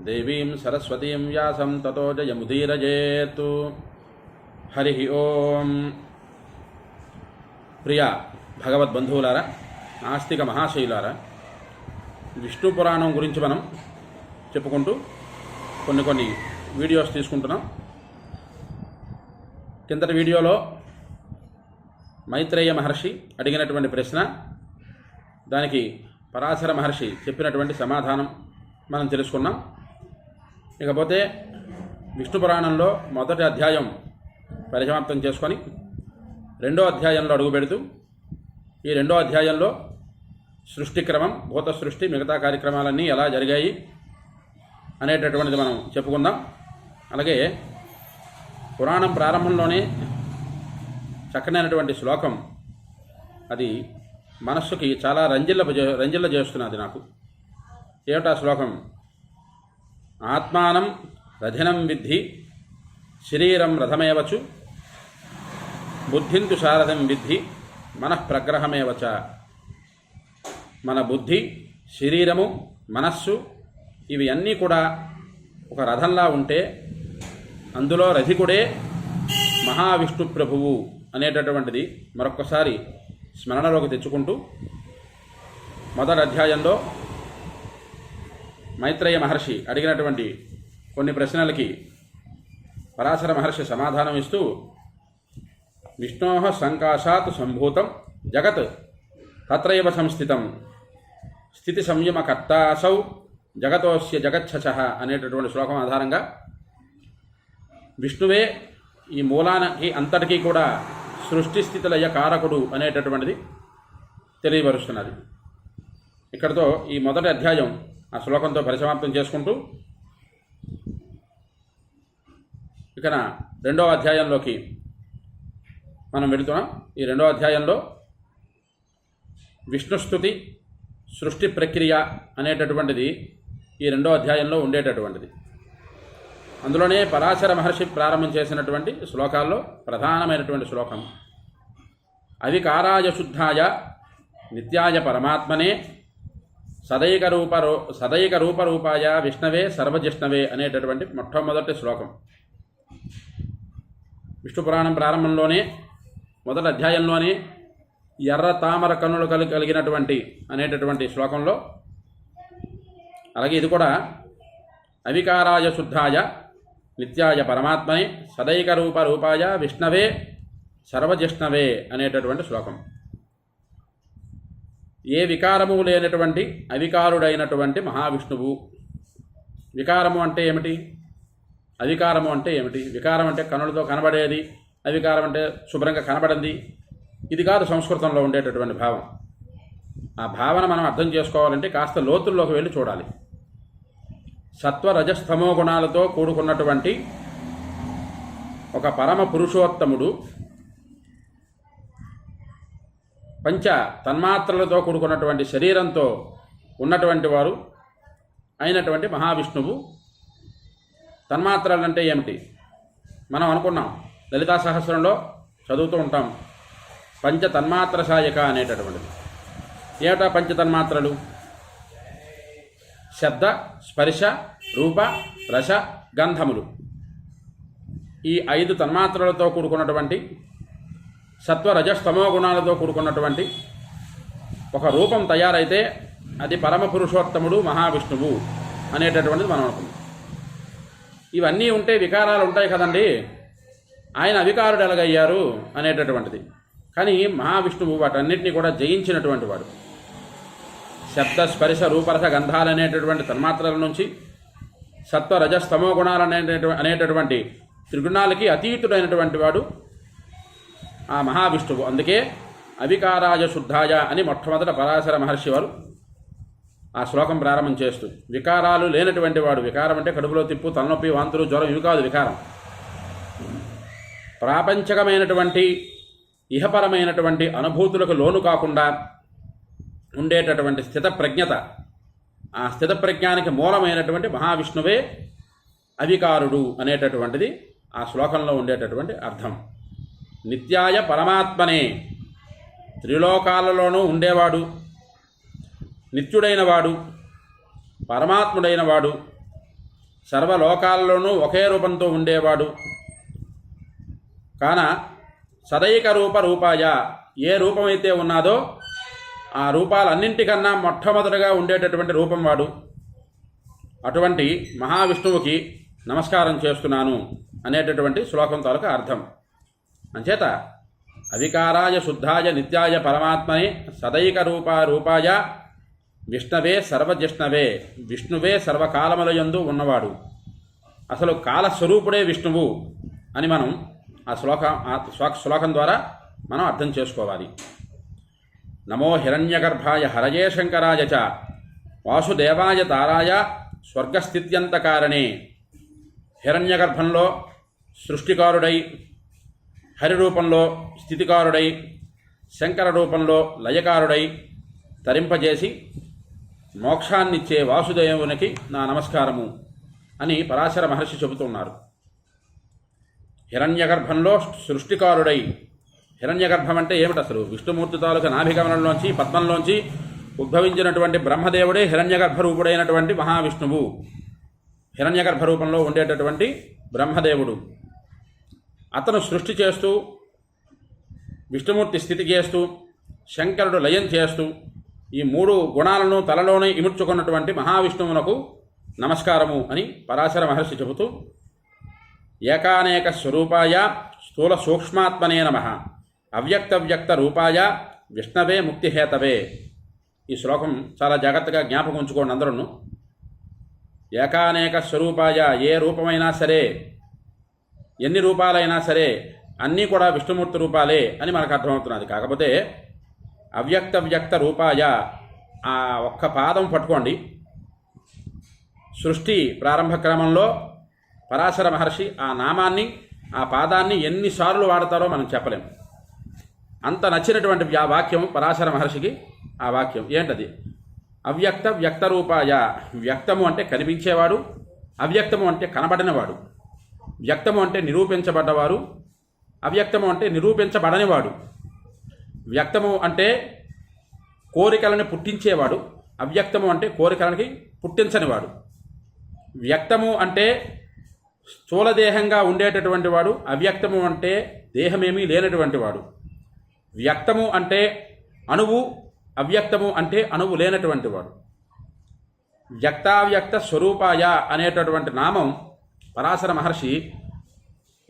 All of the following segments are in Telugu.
దేవీం సరస్వతీం వ్యాసం తతో జయముదీరజేత్. హరి ఓం. ప్రియ భగవద్బంధువులారా నాస్తిక మహాశైలారా విష్ణు పురాణం గురించి మనం చెప్పుకుంటూ కొన్ని కొన్ని వీడియోస్ తీసుకుంటున్నాం. కిందటి వీడియోలో మైత్రేయ మహర్షి అడిగినటువంటి ప్రశ్న దానికి పరాశర మహర్షి చెప్పినటువంటి సమాధానం మనం తెలుసుకున్నాం. ఇకపోతే విష్ణు పురాణంలో మొదటి అధ్యాయం పరిసమాప్తం చేసుకొని రెండో అధ్యాయంలో అడుగుపెడుతూ ఈ రెండో అధ్యాయంలో సృష్టి క్రమం భూత సృష్టి మిగతా కార్యక్రమాలన్నీ ఎలా జరిగాయి అనేటటువంటిది మనం చెప్పుకుందాం. అలాగే పురాణం ప్రారంభంలోనే చక్కనైనటువంటి శ్లోకం. అది మనస్సుకి చాలా రంజిల్ల రంజిల్ల చేస్తున్నది నాకు. ఏమిటా శ్లోకం? ఆత్మానం రథినం విద్ధి శరీరం రథమేవచ్చు బుద్ధింతు శారదం విద్ధి మనఃప్రగ్రహమేవచ మన బుద్ధి శరీరము మనస్సు ఇవి అన్నీ కూడా ఒక రథంలా ఉంటే అందులో రథికుడే మహావిష్ణు ప్రభువు అనేటటువంటిది మరొక్కసారి స్మరణలోకి తెచ్చుకుంటూ మొదటి అధ్యాయంలో మైత్రేయ మహర్షి అడిగినటువంటి కొన్ని ప్రశ్నలకి పరాశర మహర్షి సమాధానం ఇస్తూ విష్ణో సంకాశాత్ సంభూతం జగత్ తత్రైవ సంస్థితం స్థితి సంయమకర్తాసౌ జగతోస్య జగచ్చచ అనేటటువంటి శ్లోకం ఆధారంగా విష్ణువే ఈ మూలానికి అంతటికీ కూడా సృష్టి స్థితిలయ కారకుడు అనేటటువంటిది తెలియపరుస్తున్నది. ఇక్కడతో ఈ మొదటి అధ్యాయం ఆ శ్లోకంతో పరిసమాప్తం చేసుకుంటూ ఇక్కడ రెండవ అధ్యాయంలోకి మనం వెళుతున్నాం. ఈ రెండవ అధ్యాయంలో విష్ణుస్థుతి సృష్టి ప్రక్రియ అనేటటువంటిది ఈ రెండో అధ్యాయంలో ఉండేటటువంటిది. అందులోనే పరాశర మహర్షి ప్రారంభం చేసినటువంటి శ్లోకాల్లో ప్రధానమైనటువంటి శ్లోకం. అవికారాయ శుద్ధాయ నిత్యాయ పరమాత్మనే సదైక రూప సదైక రూపరూపాయ విష్ణవే సర్వజిష్ణవే అనేటటువంటి మొట్టమొదటి శ్లోకం. విష్ణు పురాణం ప్రారంభంలోనే మొదటి అధ్యాయంలోనే ఎర్ర తామర కన్నులు కలిగి కలిగినటువంటి అనేటటువంటి శ్లోకంలో అలాగే ఇది కూడా అవికారాయ శుద్ధాయ నిత్యాయ పరమాత్మని సదైక రూప రూపాయ విష్ణవే సర్వజిష్ణవే అనేటటువంటి శ్లోకం. ఏ వికారము లేనటువంటి అవికారుడైనటువంటి మహావిష్ణువు. వికారము అంటే ఏమిటి? అవికారము అంటే ఏమిటి? వికారం అంటే కనులతో కనబడేది అవికారం అంటే శుభ్రంగా కనబడింది. ఇది కాదు సంస్కృతంలో ఉండేటటువంటి భావం. ఆ భావన మనం అర్థం చేసుకోవాలంటే కాస్త లోతుల్లోకి వెళ్ళి చూడాలి. సత్వ రజస్తమో గుణాలతో కూడుకున్నటువంటి ఒక పరమ పురుషోత్తముడు పంచ తన్మాత్రలతో కూడుకున్నటువంటి శరీరంతో ఉన్నటువంటి వారు అయినటువంటి మహావిష్ణువు. తన్మాత్రలు అంటే ఏమిటి? మనం అనుకున్నాం. లలితా సహస్రంలో చదువుతూ ఉంటాం. పంచ తన్మాత్ర సాయక అనేటటువంటిది. ఏమిటా పంచ తన్మాత్రలు? శబ్ద స్పర్శ రూప రస గంధములు. ఈ ఐదు తన్మాత్రలతో కూడుకున్నటువంటి సత్వ రజస్తమో గుణాలతో కూడుకున్నటువంటి ఒక రూపం తయారైతే అది పరమ పురుషోత్తముడు మహావిష్ణువు అనేటటువంటిది మనం అనుకున్నాం ఇవన్నీ ఉంటే వికారాలు ఉంటాయి కదండి. ఆయన అవికారుడు ఎలాగయ్యారు అనేటటువంటిది. కానీ మహావిష్ణువు వాటన్నిటిని కూడా జయించినటువంటి వాడు. శబ్ద స్పర్శ రూపరస గంధాలు అనేటటువంటి తన్మాత్రల నుంచి సత్వ రజస్తమో గుణాలు అనేటటువంటి అనేటటువంటి త్రిగుణాలకి అతీతుడైనటువంటి వాడు ఆ మహావిష్ణువు. అందుకే అవికారాయ శుద్ధాయ అని మొట్టమొదట పరాశర మహర్షి వారు ఆ శ్లోకం ప్రారంభం చేస్తూ వికారాలు లేనటువంటి వాడు వికారం అంటే కడుపులో తిప్పు తలనొప్పి వాంతులు జ్వరం ఇవి కాదు వికారం. ప్రాపంచకమైనటువంటి ఇహపరమైనటువంటి అనుభూతులకు లోను కాకుండా ఉండేటటువంటి స్థిత ప్రజ్ఞత ఆ స్థిత ప్రజ్ఞానికి మూలమైనటువంటి మహావిష్ణువే అవికారుడు అనేటటువంటిది ఆ శ్లోకంలో ఉండేటటువంటి అర్థం. నిత్యాయ పరమాత్మనే. త్రిలోకాలలోనూ ఉండేవాడు. నిత్యుడైనవాడు. పరమాత్ముడైనవాడు. సర్వలోకాలలోనూ ఒకే రూపంతో ఉండేవాడు. కాన సదైక రూప రూపాయ ఏ రూపమైతే ఉన్నాదో ఆ రూపాలన్నింటికన్నా మొట్టమొదటగా ఉండేటటువంటి రూపం వాడు. అటువంటి మహావిష్ణువుకి నమస్కారం చేస్తున్నాను అనేటటువంటి శ్లోకం తాలూకా అర్థం. అంచేత అధికారాయ శుద్ధాయ నిత్యాయ పరమాత్మనే సదైక రూపా రూపాయ విష్ణవే సర్వజిష్ణవే విష్ణువే సర్వకాలములయందు ఉన్నవాడు. అసలు కాలస్వరూపుడే విష్ణువు అని మనం ఆ శ్లోక ఆ శ్లోకం ద్వారా మనం అర్థం చేసుకోవాలి. నమో హిరణ్యగర్భాయ హరయే శంకరాయ చ వాసుదేవాయ తారాయ స్వర్గస్థిత్యంతకారణే. హిరణ్యగర్భంలో సృష్టికారుడై హరి రూపంలో స్థితికారుడై శంకర రూపంలో లయకారుడై తరింపజేసి మోక్షాన్నిచ్చే వాసుదేవునికి నా నమస్కారము అని పరాశర మహర్షి చెబుతున్నారు. హిరణ్యగర్భంలో సృష్టికారుడై హిరణ్యగర్భం అంటే ఏమిటి అసలు? విష్ణుమూర్తి తాలూకా నాభిగమనంలోంచి పద్మంలోంచి ఉద్భవించినటువంటి బ్రహ్మదేవుడే హిరణ్యగర్భ రూపుడైనటువంటి మహావిష్ణువు. హిరణ్యగర్భ రూపంలో ఉండేటటువంటి బ్రహ్మదేవుడు. అతను సృష్టి చేస్తూ విష్ణుమూర్తి స్థితి చేస్తూ శంకరుడు లయం చేస్తూ ఈ మూడు గుణాలను తలలోనే ఇముడ్చుకున్నటువంటి మహావిష్ణువునకు నమస్కారము అని పరాశర మహర్షి చెబుతూ ఏకానేక స్వరూపాయ స్థూల సూక్ష్మాత్మనే నమ అవ్యక్త వ్యక్త రూపాయ విష్ణవే ముక్తిహేతవే. ఈ శ్లోకం చాలా జాగ్రత్తగా జ్ఞాపకం ఉంచుకోండి అందరూ ఏకానేక స్వరూపాయ ఏ రూపమైనా సరే ఎన్ని రూపాలైనా సరే అన్నీ కూడా విష్ణుమూర్తి రూపాలే అని మనకు అర్థమవుతున్నది. కాకపోతే అవ్యక్త వ్యక్త రూపాయ ఆ ఒక్క పాదం పట్టుకోండి. సృష్టి ప్రారంభ క్రమంలో పరాశర మహర్షి ఆ నామాన్ని ఆ పాదాన్ని ఎన్నిసార్లు వాడతారో మనం చెప్పలేం. అంత నచ్చినటువంటి వ్యా వాక్యం పరాశర మహర్షికి ఆ వాక్యం. ఏంటది? అవ్యక్త వ్యక్త రూపాయ. వ్యక్తము అంటే కనిపించేవాడు అవ్యక్తము అంటే కనబడినవాడు. వ్యక్తము అంటే నిరూపించబడ్డవారు అవ్యక్తము అంటే నిరూపించబడనివాడు. వ్యక్తము అంటే కోరికలను పుట్టించేవాడు అవ్యక్తము అంటే కోరికలకి పుట్టించనివాడు. వ్యక్తము అంటే స్థూలదేహంగా ఉండేటటువంటి వాడు అవ్యక్తము అంటే దేహమేమీ లేనటువంటి వాడు వ్యక్తము అంటే అణువు అవ్యక్తము అంటే అణువు లేనటువంటి వాడు వ్యక్తావ్యక్త స్వరూపాయ అనేటటువంటి నామం పరాశర మహర్షి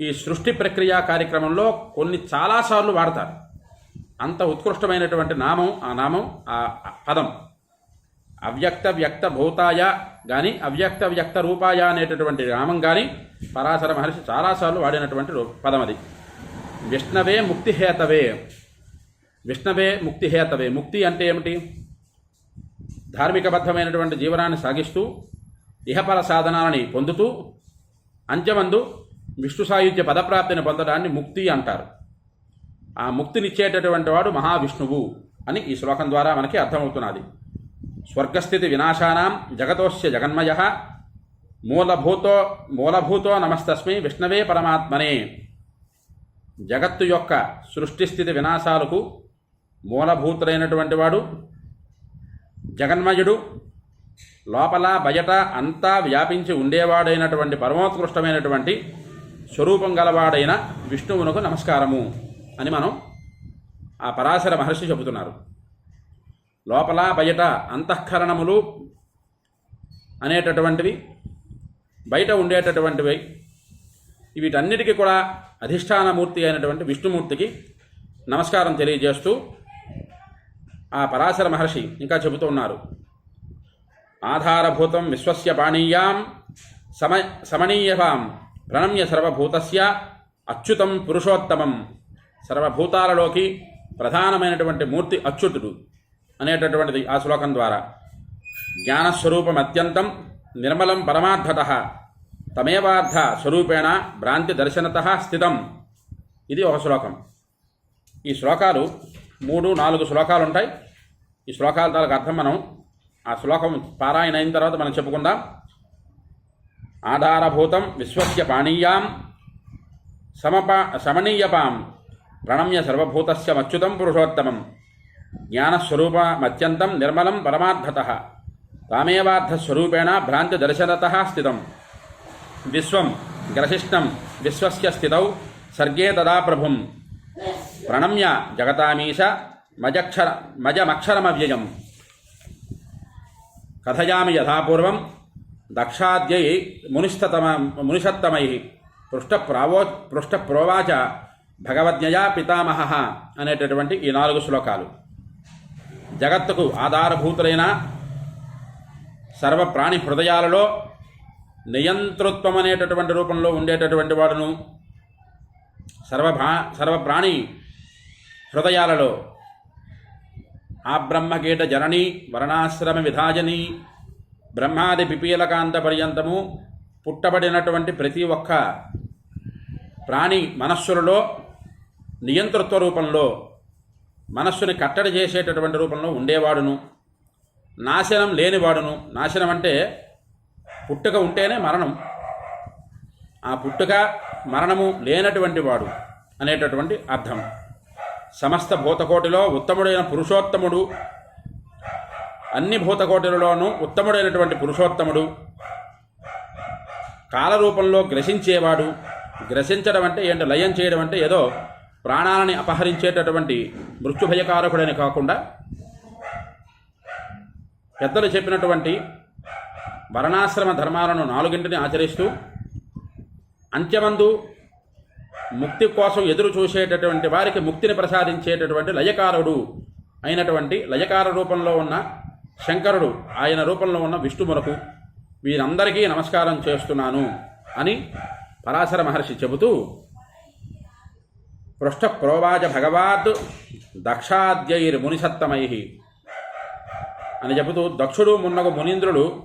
ఈ సృష్టి ప్రక్రియ కార్యక్రమంలో కొన్ని చాలాసార్లు వాడతారు. అంత ఉత్కృష్టమైనటువంటి నామం ఆ నామం ఆ పదం. అవ్యక్త వ్యక్త భూతాయ కానీ అవ్యక్త వ్యక్త రూపాయ అనేటటువంటి నామం కానీ పరాశర మహర్షి చాలాసార్లు వాడినటువంటి రూ- పదం అది. విష్ణవే ముక్తిహేతవే విష్ణవే ముక్తిహేతవే ముక్తి అంటే ఏమిటి? ధార్మికబద్ధమైనటువంటి జీవనాన్ని సాగిస్తూ ఇహపర సాధనాలని పొందుతూ అంత్యమందు విష్ణు సాయుధ్య పదప్రాప్తిని పొందడాన్ని ముక్తి అంటారు. ఆ ముక్తినిచ్చేటటువంటి వాడు మహావిష్ణువు అని ఈ శ్లోకం ద్వారా మనకి అర్థమవుతున్నది. స్వర్గస్థితి వినాశానాం జగతోస్య జగన్మయ మూలభూతో మూలభూతో నమస్తస్మై విష్ణవే పరమాత్మనే. జగత్తు యొక్క సృష్టి స్థితి వినాశాలకు మూలభూతుడైనటువంటి వాడు జగన్మయుడు లోపల బయట అంతా వ్యాపించి ఉండేవాడైనటువంటి పరమోత్కృష్టమైనటువంటి స్వరూపం గలవాడైన విష్ణువునకు నమస్కారము అని మనం ఆ పరాశర మహర్షి చెబుతున్నారు. లోపల బయట అంతఃకరణములు అనేటటువంటివి బయట ఉండేటటువంటివి వీటన్నిటికీ కూడా అధిష్టానమూర్తి అయినటువంటి విష్ణుమూర్తికి నమస్కారం తెలియజేస్తూ ఆ పరాశర మహర్షి ఇంకా చెబుతూ ఉన్నారు. ఆధారభూతం విశ్వస్య పానీయాం సమ సమనీయవాం ప్రణమ్య సర్వభూతస్య అచ్యుతం పురుషోత్తమం. సర్వభూతాలలోకి ప్రధానమైనటువంటి మూర్తి అచ్యుతుడు అనేటటువంటిది ఆ శ్లోకం ద్వారా. జ్ఞానస్వరూపం అత్యంతం నిర్మలం పరమార్థత తమేవార్థ స్వరూపేణ భ్రాంతి దర్శనత స్థితం. ఇది ఒక శ్లోకం. ఈ శ్లోకాలు మూడు నాలుగు శ్లోకాలు ఉంటాయి ఈ శ్లోకాల తాలకు అర్థం మనం ఆ శ్లోకం పారాయణ అయిన తర్వాత మనం చెప్పుకుందాం. ఆధారభూతం విశ్వస్య పానీయాం సమపా సమనీయపాం ప్రణమ్య సర్వభూతస్య మచ్యుతం పురుషోత్తమం జ్ఞానస్వరూపమత్యంతం నిర్మలం పరమార్థత తామేవార్థస్వరూపేణ భ్రాంతిదర్శనత స్థితం. విశ్వం గ్రసిష్టం విశ్వస్య స్థితౌ సర్గే తదా ప్రభుం. ప్రణమ్య జగతామీశ మజక్షర మజమక్షరమవ్యయం. కథయామి యథాపూర్వం దక్షాద్యై మునిస్తతమ మునిషత్తమై. పృష్ఠప్రావో పృష్ఠప్రోవాచ భగవద్ఞయా పితామహ అనేటటువంటి ఈ నాలుగు శ్లోకాలు. జగత్తుకు ఆధారభూతులైన సర్వ ప్రాణి హృదయాలలో నియంతృత్వం అనేటటువంటి రూపంలో ఉండేటటువంటి వాడును. సర్వభా సర్వప్రాణి హృదయాలలో ఆ బ్రహ్మకీట జనని వర్ణాశ్రమ విధాజని బ్రహ్మాది పిపీలకాంత పర్యంతము పుట్టబడినటువంటి ప్రతి ఒక్క ప్రాణి మనస్సులలో నియంతృత్వ రూపంలో మనస్సుని కట్టడి చేసేటటువంటి రూపంలో ఉండేవాడును. నాశనం లేనివాడును. నాశనం అంటే పుట్టుక ఉంటేనే మరణం. ఆ పుట్టుక మరణము లేనటువంటి వాడు అనేటటువంటి అర్థం. సమస్త భూతకోటిలో ఉత్తముడైన పురుషోత్తముడు అన్ని భూతకోటిలలోనూ ఉత్తముడైనటువంటి పురుషోత్తముడు కాలరూపంలో గ్రసించేవాడు. గ్రసించడం అంటే ఏంటి? లయం చేయడం అంటే ఏదో ప్రాణాలని అపహరించేటటువంటి మృత్యుభయకారకుడని కాకుండా పెద్దలు చెప్పినటువంటి వర్ణాశ్రమ ధర్మాలను నాలుగింటిని ఆచరిస్తూ అంత్యమందు ముక్తి కోసం ఎదురు చూసేటటువంటి వారికి ముక్తిని ప్రసాదించేటటువంటి లయకారుడు అయినటువంటి లయకార రూపంలో ఉన్న శంకరుడు ఆయన రూపంలో ఉన్న విష్ణుమునకు వీరందరికీ నమస్కారం చేస్తున్నాను అని పరాశర మహర్షి చెబుతూ పృష్ఠ ప్రోవాచ భగవాత్ దక్షాద్యైర్ మునిసత్తమై అని చెబుతూ దక్షుడు మున్నగు మునీంద్రుడు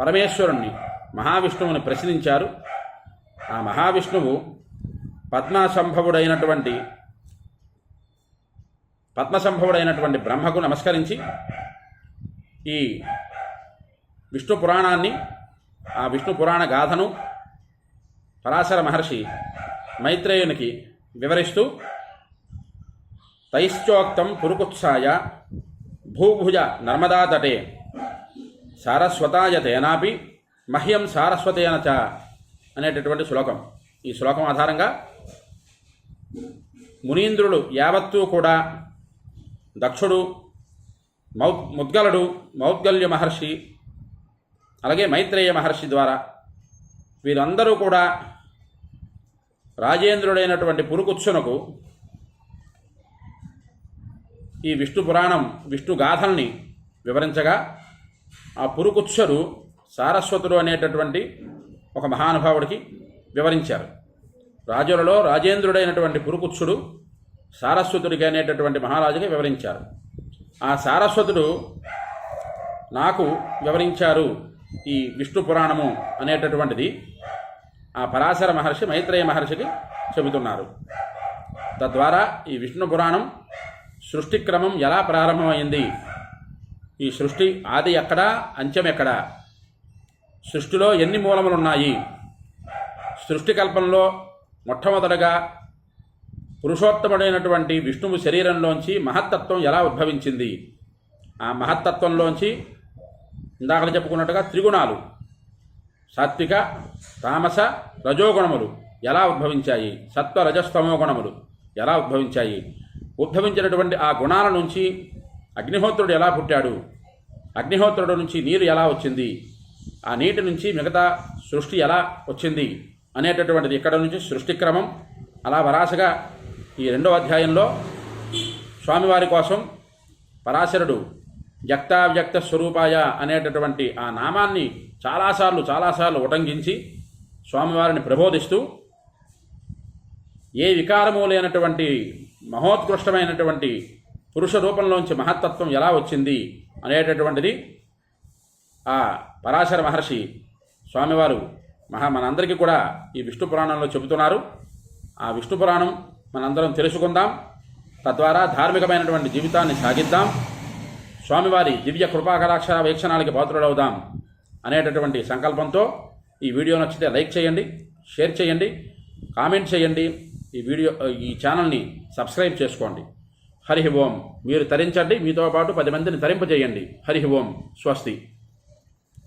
పరమేశ్వరుణ్ణి మహావిష్ణువుని ప్రశ్నించారు. ఆ మహావిష్ణువు పద్మసంభవుడైనటువంటి పద్మసంభవుడైనటువంటి బ్రహ్మకు నమస్కరించి ఈ విష్ణు పురాణాన్ని ఆ విష్ణు పురాణ గాథను పరాశర మహర్షి మైత్రేయునికి వివరిస్తూ తైశ్చోక్తం పురుకుత్సాయ భూభుజ నర్మదా తటే సారస్వతాయ తేనాపి మహ్యం సారస్వతేన చ అనేటటువంటి శ్లోకం. ఈ శ్లోకం ఆధారంగా మునీంద్రుడు యావత్తూ కూడా దక్షుడు మౌ ముద్గలుడు మౌద్గల్య మహర్షి అలాగే మైత్రేయ మహర్షి ద్వారా వీరందరూ కూడా రాజేంద్రుడైనటువంటి పురుకుత్సునకు ఈ విష్ణు పురాణం విష్ణు గాథల్ని వివరించగా ఆ పురుకుత్సరు సారస్వతుడు అనేటటువంటి ఒక మహానుభావుడికి వివరించారు. రాజులలో రాజేంద్రుడైనటువంటి పురుకుత్సుడు సారస్వతుడికి అనేటటువంటి మహారాజుగా వివరించారు. ఆ సారస్వతుడు నాకు వివరించారు ఈ విష్ణు పురాణము అనేటటువంటిది. ఆ పరాశర మహర్షి మైత్రేయ మహర్షికి చెబుతున్నారు. తద్వారా ఈ విష్ణు పురాణం సృష్టి క్రమం ఎలా ప్రారంభమైంది? ఈ సృష్టి ఆది ఎక్కడా? అంత్యం ఎక్కడా? సృష్టిలో ఎన్ని మూలములు ఉన్నాయి సృష్టి కల్పనలో మొట్టమొదటగా పురుషోత్తముడైనటువంటి విష్ణువు శరీరంలోంచి మహత్తత్వం ఎలా ఉద్భవించింది? ఆ మహత్తత్వంలోంచి ఇందాక చెప్పుకున్నట్టుగా త్రిగుణాలు సాత్విక తామస రజోగుణములు ఎలా ఉద్భవించాయి? సత్వ రజస్తమో గుణములు ఎలా ఉద్భవించాయి? ఉద్భవించినటువంటి ఆ గుణాల నుంచి అగ్నిహోత్రుడు ఎలా పుట్టాడు? అగ్నిహోత్రుడు నుంచి నీరు ఎలా వచ్చింది? ఆ నీటి నుంచి మిగతా సృష్టి ఎలా వచ్చింది? అనేటటువంటిది ఇక్కడ నుంచి సృష్టి క్రమం. అలా వరాసగా ఈ రెండవ అధ్యాయంలో స్వామివారి కోసం పరాశరుడు వ్యక్తావ్యక్త స్వరూపాయ అనేటటువంటి ఆ నామాన్ని చాలాసార్లు చాలాసార్లు ఉటంకించి స్వామివారిని ప్రబోధిస్తూ ఏ వికారము లేనటువంటి మహోత్కృష్టమైనటువంటి పురుష రూపంలోంచి మహత్తత్వం ఎలా వచ్చింది అనేటటువంటిది ఆ పరాశర మహర్షి స్వామివారు మహా మనందరికీ కూడా ఈ విష్ణు పురాణంలో చెబుతున్నారు. ఆ విష్ణు పురాణం మనందరం తెలుసుకుందాం. తద్వారా ధార్మికమైనటువంటి జీవితాన్ని సాగిద్దాం. స్వామివారి దివ్య కృపాకరాక్షర వీక్షణాలకి పాత్రుడవుదాం అనేటటువంటి సంకల్పంతో ఈ వీడియో నచ్చితే లైక్ చేయండి షేర్ చేయండి కామెంట్ చేయండి. ఈ వీడియో ఈ ఛానల్ని సబ్స్క్రైబ్ చేసుకోండి. హరి ఓం. మీరు తరించండి. మీతో పాటు పది మందిని తరింపజేయండి. హరి ఓం. స్వస్తి.